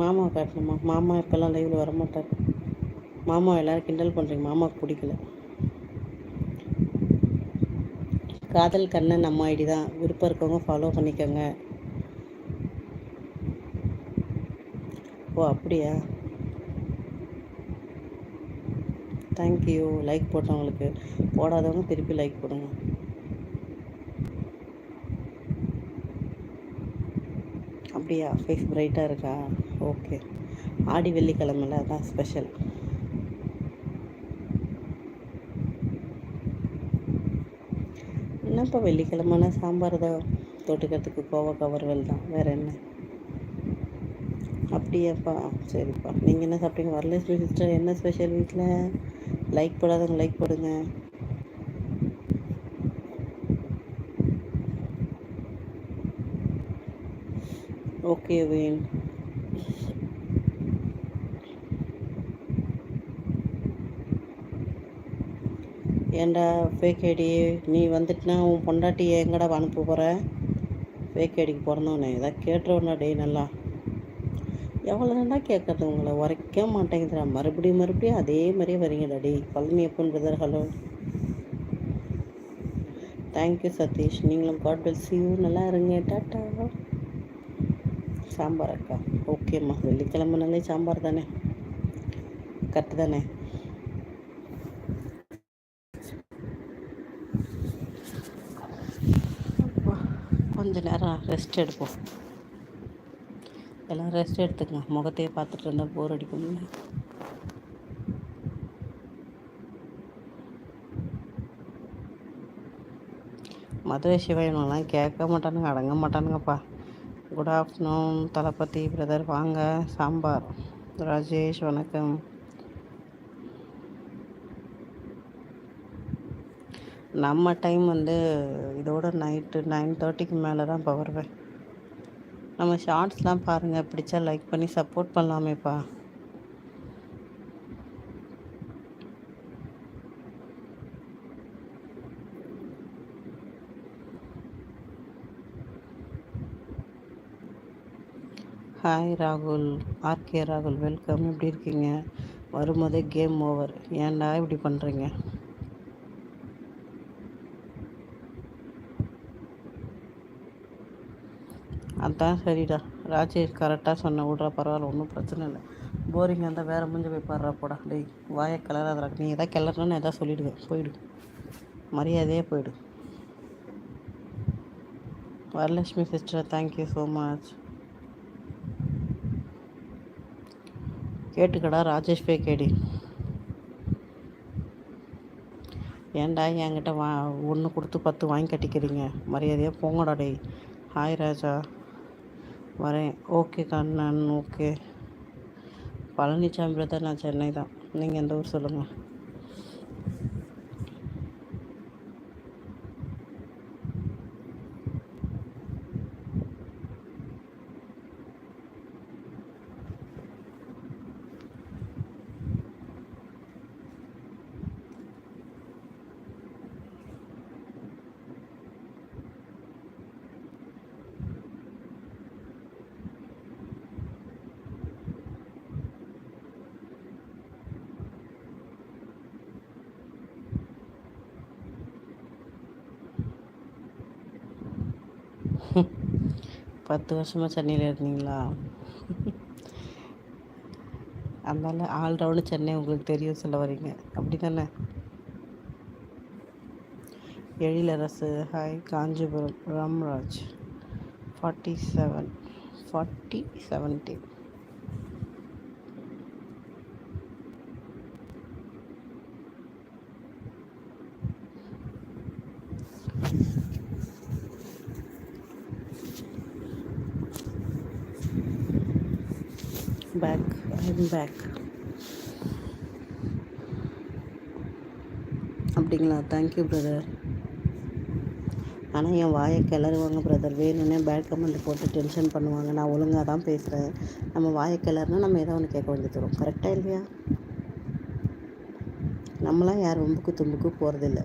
மாமாவை காட்டணுமா மாமா இப்போல்லாம் லைவில் வரமாட்டார். மாமா எல்லோரும் கிண்டல் பண்ணுறீங்க மாமாவுக்கு பிடிக்கல. காதல் கண்ணன் நம்ம ஐடி தான். விருப்பம் இருக்கவங்க ஃபாலோ பண்ணிக்கோங்க. ஓ அப்படியா? Thank you like போட்டவங்களுக்கு. போடாதவங்க திருப்பி லைக் போடுங்க. அப்படியா? ஃபேஸ் பிரைட்டாக இருக்கா? ஓகே ஆடி வெள்ளிக்கிழமையில் அதான் ஸ்பெஷல் என்னப்பா வெள்ளிக்கிழமைனா சாம்பார் தான்? தொட்டுக்கிறதுக்கு கோவக்காய் வறுவல் தான். வேறு என்ன? அப்படியாப்பா. சரிப்பா. நீங்கள் என்ன சாப்பிட்டீங்க? வரலட்சுமி சிஸ்டர் என்ன ஸ்பெஷல் வீட்டில் லைக் போடாதவங்க லைக் போடுங்க. ஓகே வேன் ஏண்டா ஃபேக் ஐடி நீ வந்துட்டுனா உன் பொண்டாட்டி எங்கடா அனுப்ப போகிற ஃபேக் ஐடிக்கு பிறந்தவனே ஏதாவது கேட்டுருவனா டே நல்லா. எவ்வளோ நல்லா கேட்கறது உங்களை? உரைக்க மாட்டேங்குதுடா. மறுபடியும் மறுபடியும் அதே மாதிரியே வரீங்கடா டே Palani happen brother hello thank you Sathish. நீங்களும் காட் பிளஸ் யூ நல்லா இருங்க. டாட்டா சாம்பார் அக்கா. ஓகேம்மா. வெள்ளிக்கிழமைனாலே சாம்பார் தானே. கரெக்டு தானே? ரெஸ்ட் எடுப்போம். எல்லாம் ரெஸ்ட் எடுத்துக்கங்க. முகத்தையே பார்த்துட்டு இருந்தால் போர் அடிக்கும் மதுரை சிவனெலாம் கேட்க மாட்டானுங்க அடங்க மாட்டானுங்கப்பா. குட் ஆஃப்டர்நூன் தளபதி பிரதர் வாங்க சாம்பார். ராஜேஷ் வணக்கம். நம்ம டைம் வந்து இதோட நைட்டு நைன் தேர்ட்டிக்கு மேலே தான் இப்போ வருவேன். நம்ம ஷார்ட்ஸ்லாம் பாருங்கள் பிடிச்சா லைக் பண்ணி சப்போர்ட் பண்ணலாமேப்பா. ஹாய் ராகுல் ஆர்கே ராகுல் வெல்கம் எப்படி இருக்கீங்க? வரும்போதே கேம் ஓவர் ஏன்டா இப்படி பண்ணுறீங்க அதான் சரிடா. ராஜேஷ் கரெக்டாக சொன்ன விட்றா பரவாயில்ல ஒன்றும் பிரச்சனை இல்லை. போரிங்காக இருந்தால் வேறு முடிஞ்சு போய் பாடுறா போடா. டேய் வாயை கிளறாதரா நீ எதாவது கிளறணும்னு எதாவது சொல்லிவிடுவேன் போயிடு. மரியாதையே போயிடு. Varalakshmi sister thank you so much கேட்டுக்கடா Rajesh பே கேடி. ஏன்டா என்கிட்ட வா ஒன்று கொடுத்து பத்து வாங்கி கட்டிக்கிறீங்க? மரியாதையாக போங்கடா டேய். ஹாய் ராஜா. வரேன். Okay Kannan okay. Palanisamy brother நான் சென்னை தான். நீங்கள் எந்த ஊர் சொல்லுங்கள் பத்து வருஷமாக சென்னையில் இருந்தீங்களா அதனால் ஆல்ரவுண்டு சென்னை உங்களுக்கு தெரியும் சொல்ல வரீங்க அப்படி தானே Ezhilarasu hi Kanchipuram Ramraj. Forty seven forty seventeen back I'm back அப்படிங்களா? தேங்க்யூ பிரதர் ஆனால் என் வாயை கிளறுவாங்க பிரதர் வேணும்னே பேட் கமெண்ட் போட்டு டென்ஷன் பண்ணுவாங்க. நான் ஒழுங்காக தான் பேசுகிறேன் நம்ம வாயை கிளறுனா நம்ம ஏதோ ஒன்று கேட்க வேண்டியது வரும். கரெக்டாக இல்லையா? நம்மளாம் யார் ரொம்பக்கு தும்புக்கு போகிறதில்ல